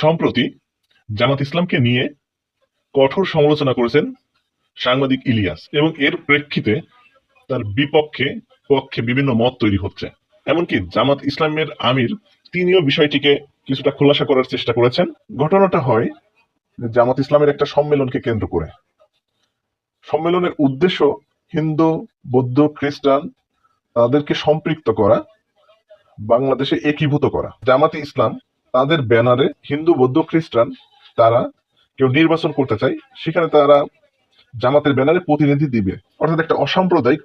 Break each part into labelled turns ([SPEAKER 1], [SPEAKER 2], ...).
[SPEAKER 1] সম্প্রতি জামাত ইসলামকে নিয়ে কঠোর সমালোচনা করেছেন সাংবাদিক ইলিয়াস এবং এর প্রেক্ষিতে তার বিপক্ষে পক্ষে বিভিন্ন মত তৈরি হচ্ছে। এমনকি জামাত ইসলামের আমির তিনিও বিষয়টিকে কিছুটা খোলাসা করার চেষ্টা করেছেন। ঘটনাটা হয় জামাত ইসলামের একটা সম্মেলনকে কেন্দ্র করে। সম্মেলনের উদ্দেশ্য হিন্দু, বৌদ্ধ, খ্রিস্টান তাদেরকে সম্পৃক্ত করা, বাংলাদেশে একীভূত করা। জামাতে ইসলাম তাদের ব্যানারে হিন্দু, বৌদ্ধ, খ্রিস্টান তারা কেউ নির্বাচন করতে চায়, সেখানে তারা জামাতের ব্যানারে প্রতিনিধি দিবে। অর্থাৎ একটা অসাম্প্রদায়িক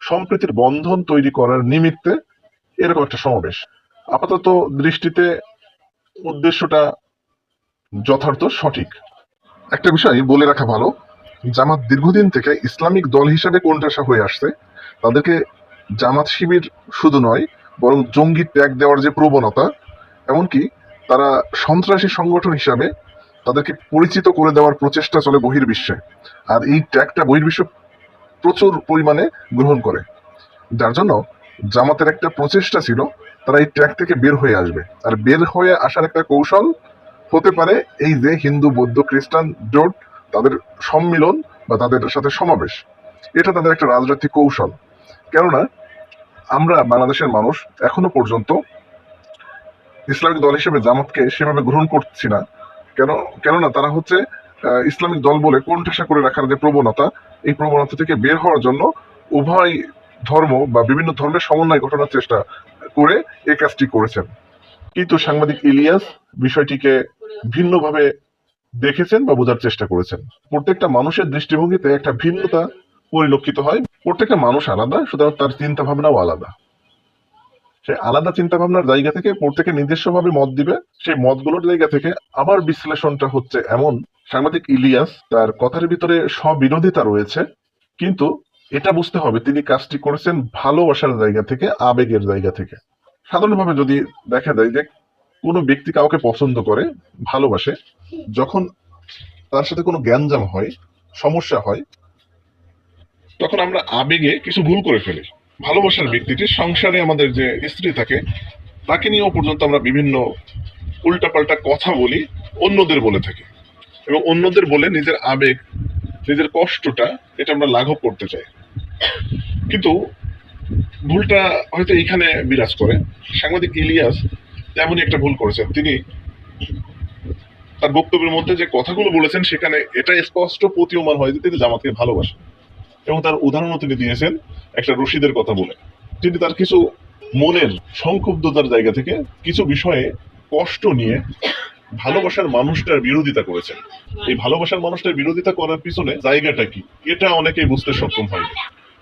[SPEAKER 1] সম্প্রীতির বন্ধন তৈরি করার নিমিত্তে এরকম একটা সমাবেশ। আপাতত দৃষ্টিতে উদ্দেশ্যটা যথার্থ সঠিক। একটা বিষয় বলে রাখা ভালো, জামাত দীর্ঘদিন থেকে ইসলামিক দল হিসেবে কোণঠাসা হয়ে আসছে। তাদেরকে জামাত শিবির শুধু নয়, বরং জঙ্গি ট্যাগ দেওয়ার যে প্রবণতা, এমনকি তারা সন্ত্রাসী সংগঠন হিসাবে তাদেরকে পরিচিত করে দেওয়ার প্রচেষ্টা চলে বহির্বিশ্বে। আর এই ট্র্যাকটা বহির্বিশ্ব প্রচুর পরিমাণে গ্রহণ করে। যার জন্য জামাতের একটা প্রচেষ্টা ছিল, তারা এই ট্র্যাক থেকে বের হয়ে আসবে। আর বের হয়ে আসার একটা কৌশল হতে পারে এই যে হিন্দু, বৌদ্ধ, খ্রিস্টান জোট তাদের সম্মিলন বা তাদের সাথে সমাবেশ। এটা তাদের একটা রাজনৈতিক কৌশল। কেননা আমরা বাংলাদেশের মানুষ এখনও পর্যন্ত ইসলামিক দল হিসেবে জামাতকে সেভাবে গ্রহণ করছি না। কেন, কেননা তারা হচ্ছে ইসলামিক দল বলে কোণঠাসা করে রাখার যে প্রবণতা, এই প্রবণতা থেকে বের হওয়ার জন্য উভয় ধর্ম বা বিভিন্ন ধর্মের সমন্বয় ঘটানোর চেষ্টা করে এই কাজটি করেছেন। কিন্তু সাংবাদিক ইলিয়াস বিষয়টিকে ভিন্নভাবে দেখেছেন বা বোঝার চেষ্টা করেছেন। প্রত্যেকটা মানুষের দৃষ্টিভঙ্গিতে একটা ভিন্নতা পরিলক্ষিত হয়, প্রত্যেকটা মানুষ আলাদা, সুতরাং তার চিন্তা ভাবনাও আলাদা। সে আলাদা চিন্তা ভাবনার জায়গা থেকে প্রত্যেকে নিজস্বভাবে মত দিবে, সেই মতগুলোর জায়গা থেকে আমার বিশ্লেষণটা হচ্ছে এমন। সাংবাদিক ইলিয়াস তার কথার ভিতরে স্ববিরোধিতা রয়েছে, কিন্তু এটা বুঝতে হবে তিনি কাজটি করেছেন ভালোবাসার জায়গা থেকে, আবেগের জায়গা থেকে। সাধারণভাবে যদি দেখা যায় যে কোনো ব্যক্তি কাউকে পছন্দ করে, ভালোবাসে, যখন তার সাথে কোনো জ্ঞানজাম হয়, সমস্যা হয়, তখন আমরা আবেগে কিছু ভুল করে ফেলি। ভালোবাসার ব্যক্তিটি সংসারে আমাদের যে স্ত্রী থাকে, তাকে নিয়েও পর্যন্ত আমরা বিভিন্ন উল্টাপাল্টা কথা বলি, অন্যদের বলে থাকি। এবং অন্যদের বলে নিজের আবেগ, নিজের কষ্টটা, এটা আমরা লাঘব করতে চাই। কিন্তু ভুলটা হয়তো এইখানে বিরাজ করে। সাংবাদিক ইলিয়াস তেমনই একটা ভুল করেছেন। তিনি তার বক্তব্যের মধ্যে যে কথাগুলো বলেছেন, সেখানে এটা স্পষ্ট প্রতীয়মান হয় যে তিনি জামাতকে ভালোবাসেন। এবং তার উদাহরণও তিনি দিয়েছেন একটা রশিদের কথা বলে। তিনি তার কিছু মনের সংক্ষুব্ধতার জায়গা থেকে কিছু বিষয়ে কষ্ট নিয়ে ভালোবাসার মানুষটার বিরোধিতা করেছেন। এই ভালোবাসার মানুষটার বিরোধিতা করার পিছনে জায়গাটা কি? এটা অনেকেই বুঝতে সক্ষম হয়নি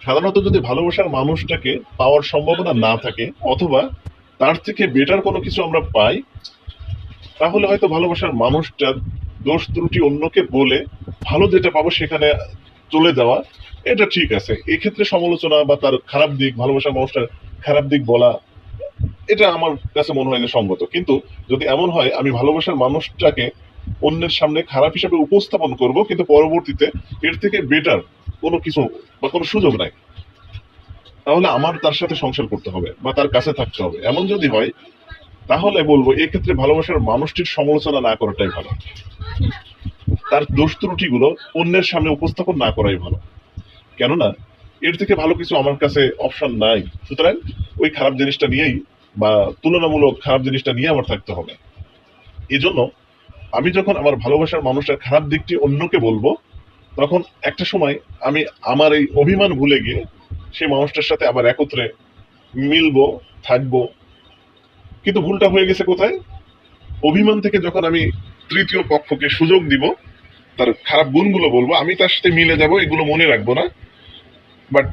[SPEAKER 1] সাধারণত যদি ভালোবাসার মানুষটাকে পাওয়ার সম্ভাবনা না থাকে অথবা তার থেকে বেটার কোনো কিছু আমরা পাই, তাহলে হয়তো ভালোবাসার মানুষটার দোষ ত্রুটি অন্যকে বলে ভালো যেটা পাবো সেখানে চলে যাওয়া এটা ঠিক আছে। এক্ষেত্রে সমালোচনা বা তার খারাপ দিক ভালোবাসার মানুষটার খারাপ দিক বলা, এটা আমার কাছে মনে হয় যে সঙ্গত। কিন্তু যদি এমন হয়, আমি ভালোবাসার মানুষটাকে অন্যের সামনে খারাপ হিসেবে উপস্থাপন করব, কিন্তু পরবর্তীতে এর থেকে বেটার কোনো কিছু বা কোনো সুযোগ নাই। তাহলে আমার তার সাথে সংসার করতে হবে বা তার কাছে থাকতে হবে। এমন যদি হয়, তাহলে বলব এক্ষেত্রে ভালোবাসার মানুষটির সমালোচনা না করাটাই ভালো। তার দোষ ত্রুটিগুলো অন্যের সামনে উপস্থাপন না করাই ভালো। কেননা এর থেকে ভালো কিছু আমার কাছে অপশন নাই। সুতরাং ওই খারাপ জিনিসটা নিয়েই বা তুলনামূলক খারাপ জিনিসটা নিয়ে আমার থাকতে হবে। এজন্য আমি যখন আমার ভালোবাসার মানুষটার খারাপ দিকটি অন্যকে বলব, তখন একটা সময় আমি আমার এই অভিমান ভুলে গিয়ে সেই মানুষটার সাথে আবার একত্রে মিলবো, থাকব। কিন্তু ভুলটা হয়ে গেছে কোথায়? অভিমান থেকে যখন আমি তৃতীয় পক্ষকে সুযোগ দিব, তার খারাপ গুণগুলো বলব, আমি তার সাথে মিলে যাব, এগুলো মনে রাখব না। বাট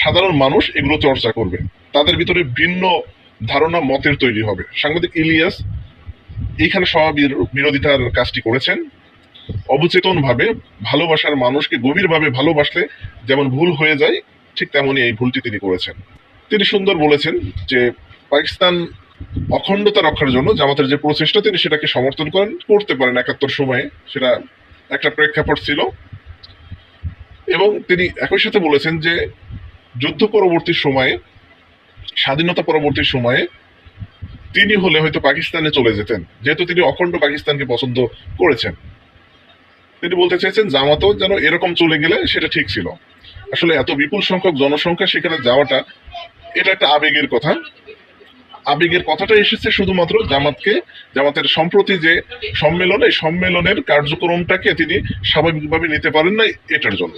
[SPEAKER 1] সাধারণ মানুষ এগুলো চর্চা করবে। তাদের ভিতরে ভিন্ন ধারণা মতের তৈরি হবে। সাংবাদিক ইলিয়াস এইখানে সব বিরোধিতার কাজটি করেছেন। অবচেতন ভাবে ভালোবাসার মানুষকে গভীরভাবে ভালোবাসলে যেমন ভুল হয়ে যায়, ঠিক তেমনই এই ভুলটি তিনি করেছেন। তিনি সুন্দর বলেছেন যে পাকিস্তান অখণ্ডতা রক্ষার জন্য জামাতের যে প্রচেষ্টা, তিনি সেটাকে সমর্থন করেন, করতে পারেন একাত্তর সময়ে। সেটা একটা প্রেক্ষাপট ছিল। এবং তিনি একই সাথে বলেছেন যে যুদ্ধ পরবর্তী সময়ে, স্বাধীনতা পরবর্তী সময়ে তিনি হলে হয়তো পাকিস্তানে চলে যেতেন, যেহেতু তিনি অখণ্ড পাকিস্তানকে পছন্দ করেছেন। তিনি বলতে চাইছেন জামাতও যেন এরকম চলে গেলে সেটা ঠিক ছিল। আসলে এত বিপুল সংখ্যক জনসংখ্যা সেখানে যাওয়াটা, এটা একটা আবেগের কথা। আবেগের কথাটা এসেছে শুধুমাত্র জামাতকে, জামাতের সম্প্রতি যে সম্মেলন, এই সম্মেলনের কার্যক্রমটাকে তিনি স্বাভাবিকভাবে নিতে পারেন না এটার জন্য।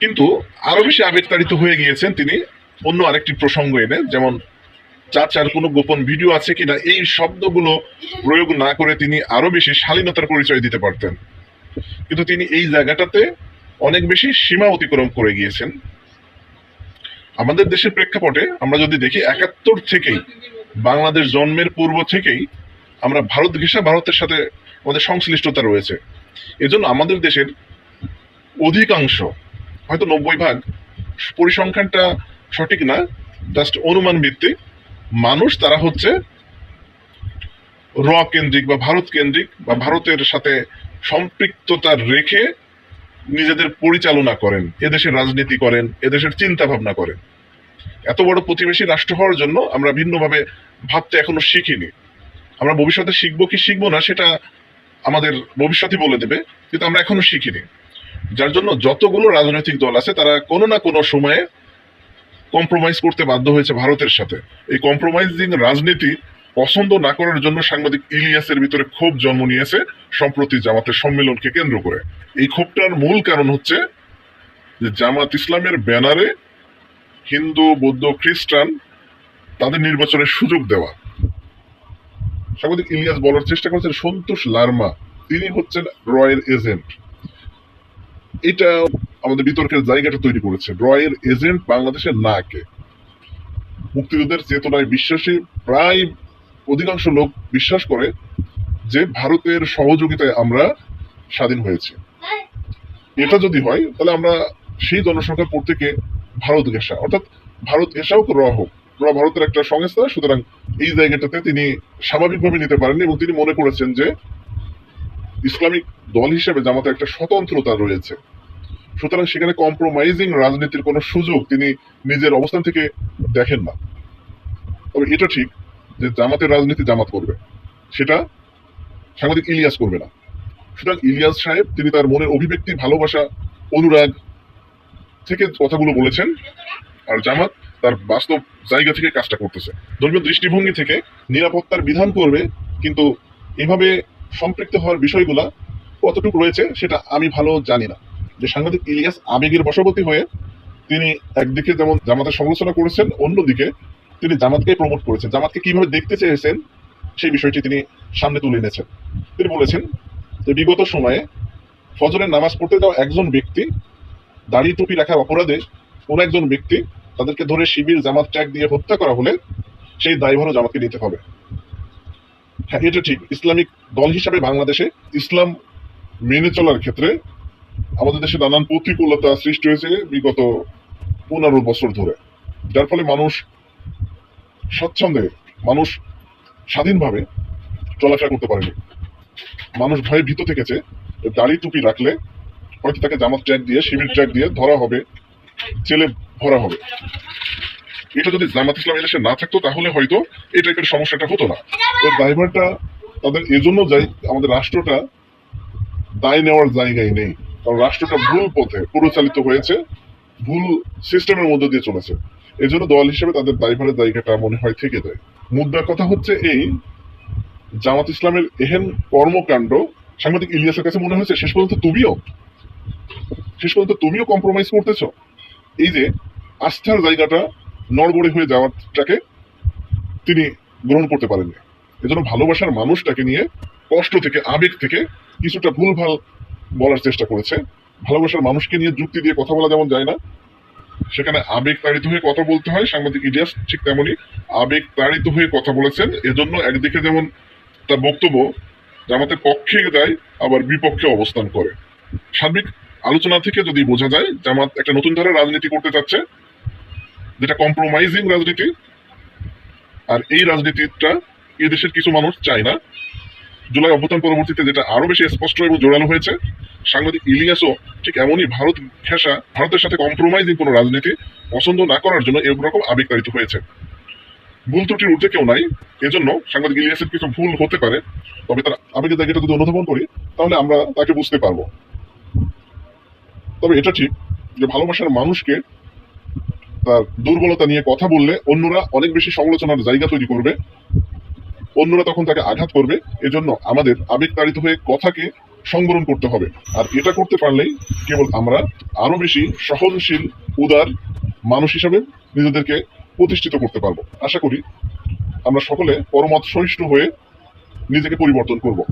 [SPEAKER 1] কিন্তু আরও বেশি আবেগতাড়িত হয়ে গিয়েছেন তিনি, অন্য আরেকটি প্রসঙ্গ এনে, যেমন, চাচার কোনো গোপন ভিডিও আছে কিনা, এই শব্দগুলো প্রয়োগ না করে তিনি আরও বেশি শালীনতার পরিচয় দিতে পারতেন। কিন্তু তিনি এই জায়গাটাতে অনেক বেশি সীমা অতিক্রম করে গিয়েছেন। আমাদের দেশের প্রেক্ষাপটে আমরা যদি দেখি, একাত্তর থেকেই বাংলাদেশ জন্মের পূর্ব থেকেই আমরা ভারত ঘেঁষা ভারতের সাথে আমাদের সংশ্লিষ্টতা রয়েছে। এজন্য আমাদের দেশের অধিকাংশ, হয়তো নব্বই ভাগ, পরিসংখ্যানটা সঠিক না জাস্ট অনুমান ভিত্তিক মানুষ তারা হচ্ছে র কেন্দ্রিক বা ভারত কেন্দ্রিক বা ভারতের সাথে সম্পৃক্ততা রেখে নিজেদের পরিচালনা করেন, এদেশের রাজনীতি করেন, এদেশের চিন্তা ভাবনা করেন। এত বড় প্রতিবেশী রাষ্ট্র হওয়ার জন্য আমরা ভিন্নভাবে ভাবতে এখনও শিখিনি। আমরা ভবিষ্যতে শিখব কি শিখব না সেটা আমাদের ভবিষ্যতই বলে দেবে, কিন্তু আমরা এখনও শিখিনি। যার জন্য যতগুলো রাজনৈতিক দল আছে, তারা কোনো না কোনো সময়ে কম্প্রোমাইজ করতে বাধ্য হয়েছে ভারতের সাথে। এই কম্প্রোমাইজিং রাজনীতি পছন্দ না করার জন্য সাংবাদিক ইলিয়াসের ভিতরে ক্ষোভ জন্ম নিয়েছে সম্প্রতি জামাতের সম্মেলনকে কেন্দ্র করে। এই ক্ষোভটার মূল কারণ হচ্ছে যে জামাত ইসলামের ব্যানারে হিন্দু, বৌদ্ধ, খ্রিস্টান তাদের নির্বাচনের সুযোগ দেওয়া। সাংবাদিক ইলিয়াস বলার চেষ্টা করছেন সন্তোষ লার্মা। তিনি হচ্ছেন রয়ের এজেন্ট। এটা আমাদের বিতর্কের জায়গাটা তৈরি করেছে। রয়ের এজেন্ট বাংলাদেশের না কে। মুক্তিযুদ্ধের চেতনায় বিশ্বাসী প্রায় অধিকাংশ লোক বিশ্বাস করে যে ভারতের সহযোগিতায় আমরা স্বাধীন হয়েছি। এটা যদি হয়, তাহলে আমরা সেই জনসংখ্যার পর থেকে ভারত ঘেঁষা। অর্থাৎ ভারত ঘেঁষাও র হোক। র ভারতের একটা সংস্থা, সুতরাং এই জায়গাটাতে তিনি স্বাভাবিকভাবে নিতে পারেননি এবং তিনি মনে করেছেন যে ইসলামিক দল হিসেবে জামাতে একটা স্বতন্ত্রতা রয়েছে। সুতরাং সেখানে কম্প্রোমাইজিং রাজনীতির কোনো সুযোগ তিনি নিজের অবস্থান থেকে দেখেন না। তবে এটা ঠিক যে জামাতের রাজনীতি জামাত করবে। সেটা সাংবাদিক ইলিয়াস করবে না। সুতরাং ইলিয়াস সাহেব, তিনি তার মনের অভিব্যক্তি, ভালোবাসা, অনুরাগ থেকে কথাগুলো বলেছেন, আর জামাত তার বাস্তব জায়গা থেকে কাজটা করতেছে। ধর্মীয় দৃষ্টিভঙ্গি থেকে নিরাপত্তার বিধান করবে, কিন্তু এভাবে সম্পৃক্ত হওয়ার বিষয়গুলা কতটুকু রয়েছে সেটা আমি ভালো জানি না। যে সাংবাদিক ইলিয়াস আবেগের বশবর্তী হয়ে তিনি একদিকে যেমন জামাতের সমালোচনা করেছেন, অন্যদিকে তিনি জামাতকে প্রমোট করেছেন। জামাতকে কীভাবে দেখতে চেয়েছেন সেই বিষয়টি তিনি সামনে তুলে এনেছেন। তিনি বলেছেন যে বিগত সময়ে ফজরের নামাজ পড়তে যাওয়া একজন ব্যক্তি দাড়ি টুপি রাখার অপরাধে কোন একজন ব্যক্তি তাদেরকে ধরে শিবির জামাত ট্যাগ দিয়ে হত্যা করা হলে সেই দায়ভারও জামাতকে নিতে হবে। হ্যাঁ এটা ঠিক। ইসলামিক দল হিসাবে বাংলাদেশে ইসলাম মেনে চলার ক্ষেত্রে আমাদের দেশে নানান প্রতিকূলতা সৃষ্টি হয়েছে বিগত পনেরো বছর ধরে। যার ফলে মানুষ স্বচ্ছন্দে মানুষ স্বাধীনভাবে চলাফেরা করতে পারেনি। মানুষ ভয়ে ভীত থেকেছে দাড়ি টুপি রাখলে হয়তো তাকে জামাত ট্র্যাক দিয়ে শিবির ট্র্যাক দিয়ে ধরা হবে, জেলে ভরা হবে। এটা যদি জামাত ইসলাম এদেশে না থাকতো, তাহলে হয়তো এই টাইপের সমস্যাটা হতো না। এর ড্রাইভারটা তাদের এজন্য যাই, আমাদের রাষ্ট্রটা দায় নেওয়ার জায়গায় নেই। কারণ রাষ্ট্রটা ভুল পথে পরিচালিত হয়েছে, ভুল সিস্টেমের মধ্যে দিয়ে চলেছে। এই জন্য দল হিসেবে তাদের দায়ভারের জায়গাটা মনে হয় থেকে যায়। মুদ্রার কথা হচ্ছে এই, জামাত ইসলামের এহেন কর্মকাণ্ড সাংবাদিক ইলিয়াসের কাছে মনে হয়েছে, শেষ পর্যন্ত তুমিও শেষ পর্যন্ত তুমিও কম্প্রোমাইজ করতেছ? এই যে আস্থার জায়গাটা নড়বড়ে হয়ে যাওয়াটাকে তিনি গ্রহণ করতে পারেননি। এজন্য ভালোবাসার মানুষটাকে নিয়ে কষ্ট থেকে, আবেগ থেকে কিছুটা ভুলভাল বলার চেষ্টা করেছে। ভালোবাসার মানুষকে নিয়ে যুক্তি দিয়ে কথা বলা যেমন যায় না, সেখানে আবেগ তাড়িত হয়ে কথা বলতে হয়। সাংবাদিক ইলিয়াস ঠিক তেমনই আবেগ তাড়িত হয়ে কথা বলেছেন। এজন্য একদিকে যেমন তার বক্তব্য জামাতের পক্ষে যায়, আবার বিপক্ষে অবস্থান করে। সার্বিক আলোচনা থেকে যদি বোঝা যায় জামাত একটা নতুন ধারার রাজনীতি করতে চাচ্ছে, যেটা কম্প্রোমাইজিং রাজনীতি, আর এই রাজনীতিটা এদেশের কিছু মানুষ চায় না। জুলাই অভ্যুত্থান পরবর্তীতে যেটা আরও বেশি স্পষ্ট এবং জোরালো হয়েছে, সাংবাদিক ইলিয়াসও ঠিক এমনই ভারত ঘেঁষা, ভারতের সাথে কম্প্রোমাইজিং কোনো রাজনীতি পছন্দ না করার জন্য এরকম আবেগতাড়িত হয়েছে। ভুল ত্রুটির ঊর্ধ্বে কেউ নাই, এজন্য সাংবাদিক ইলিয়াসের কিছু ভুল হতে পারে, তবে তার আবেগের জায়গাটা যদি অনুধাবন করি, তাহলে আমরা তাকে বুঝতে পারব। তবে এটা ঠিক যে ভালোবাসার মানুষকে তার দুর্বলতা নিয়ে কথা বললে অন্যরা অনেক বেশি সমালোচনার জায়গা তৈরি করবে। অন্যরা তখন তাকে আঘাত করবে। এজন্য আমাদের আবেগ তাড়িত হয়ে কথাকে সংবরণ করতে হবে। আর এটা করতে পারলেই কেবল আমরা আরও বেশি সহনশীল, উদার মানুষ হিসাবে নিজেদেরকে প্রতিষ্ঠিত করতে পারব। আশা করি আমরা সকলে পরমত সহিষ্ণু হয়ে নিজেকে পরিবর্তন করব।